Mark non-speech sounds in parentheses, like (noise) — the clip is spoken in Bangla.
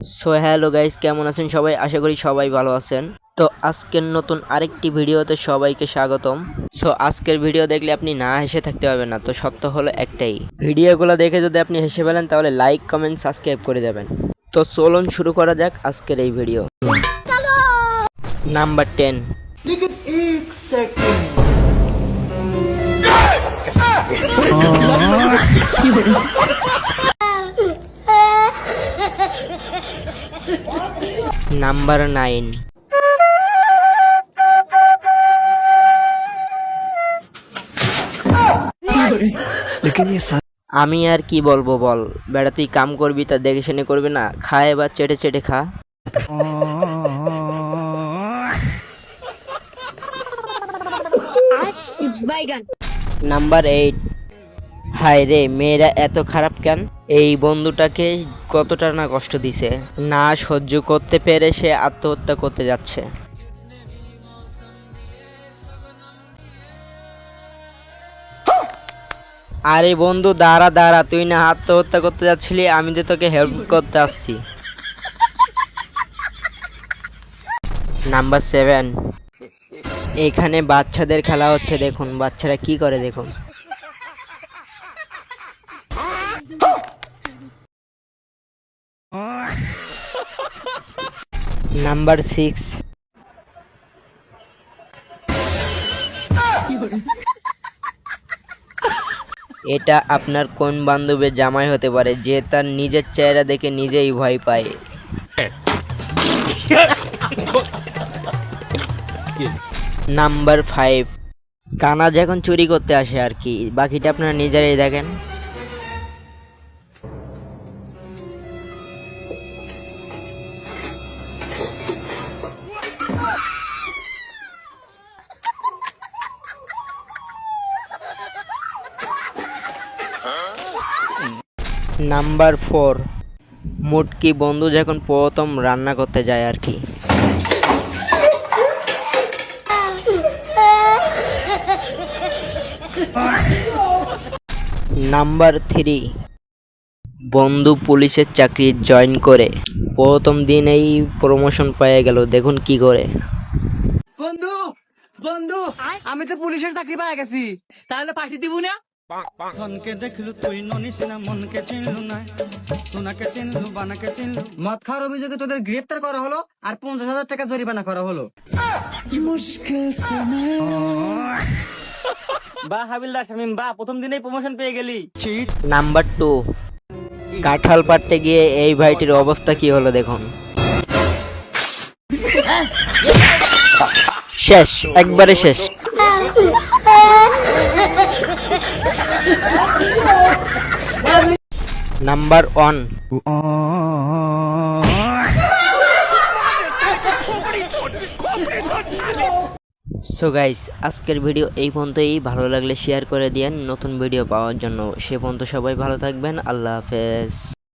সো হ্যালো গাইস কেমন আছেন সবাই? আশা করি সবাই ভালো আছেন। তো আজকের নতুন আরেকটি ভিডিওতে সবাইকে স্বাগতম। সো আজকের ভিডিও দেখলে আপনি না হেসে থাকতে পারবেন না। তো সত্য হলো একটাই। ভিডিওগুলো দেখে যদি আপনি হেসে ফেলেন তাহলে লাইক কমেন্ট সাবস্ক্রাইব করে যাবেন তো চলুন শুরু করা যাক আজকের এই video. Number ten (laughs) number nine. আমি আর কি বলব বল। বেড়া তুই কাম করবি তা দেখে শুনে করবি না? খা এবার চেটে চেটে খা। Number eight. হায় রে, মেয়েরা এত খারাপ কেন? এই বন্ধুটাকে কতটা না কষ্ট দিছে। না সহ্য করতে পেরে সে আত্মহত্যা করতে যাচ্ছে। আরে বন্ধু, দাঁড়া দাঁড়া, তুই না আত্মহত্যা করতে যাচ্ছিলি, আমি যে তোকে হেল্প করতে আসছি। নাম্বার সেভেন এখানে বাচ্চাদের খেলা হচ্ছে, দেখুন, বাচ্চারা কি করে, দেখুন। নাম্বার সিক্স এটা আপনার কোন বান্ধবের জামাই হতে পারে, যে তার নিজের চেহারা দেখে নিজেই ভয় পায়? নাম্বার ফাইভ কানা যখন চুরি করতে আসে আর কি, বাকিটা আপনারা নিজেরাই দেখেন। Number four. মুটকি বন্ধু যখন প্রথম রান্না করতে যায় আর কি? Number three. বন্ধু পুলিশের চাকরি জয়েন করে। প্রথম দিনেই প্রমোশন পেয়ে গেল, দেখুন কি করে। বন্ধু বন্ধু, আমি তো পুলিশের চাকরি পাই গেছি। তাহলে পাঠিয়ে দিব না? ধনকে দেখলু তুই ননিস না মনকে চিনলু না সোনাকে চিনলু বানাকে চিনলু। মদ খাওয়ার অভিযোগে তোদের গ্রেফতার করা হলো আর পঞ্চাশ হাজার টাকা জরিমানা করা হলো। মুশকিল বা হাবিলদার শামিম বা প্রথম দিনেই প্রমোশন পেয়ে গেলি। নাম্বার টু কাঁঠাল পাড়তে গিয়ে এই ভাইটির অবস্থা কি হলো দেখুন। শেষ একবারে শেষ। নাম্বার ওয়ান সো গাইস আজকের ভিডিও এই পর্যন্তই। ভালো লাগলে শেয়ার করে দিয়েন। নতুন ভিডিও পাওয়ার জন্য। সে পর্যন্ত সবাই ভালো থাকবেন। আল্লাহ হাফেজ।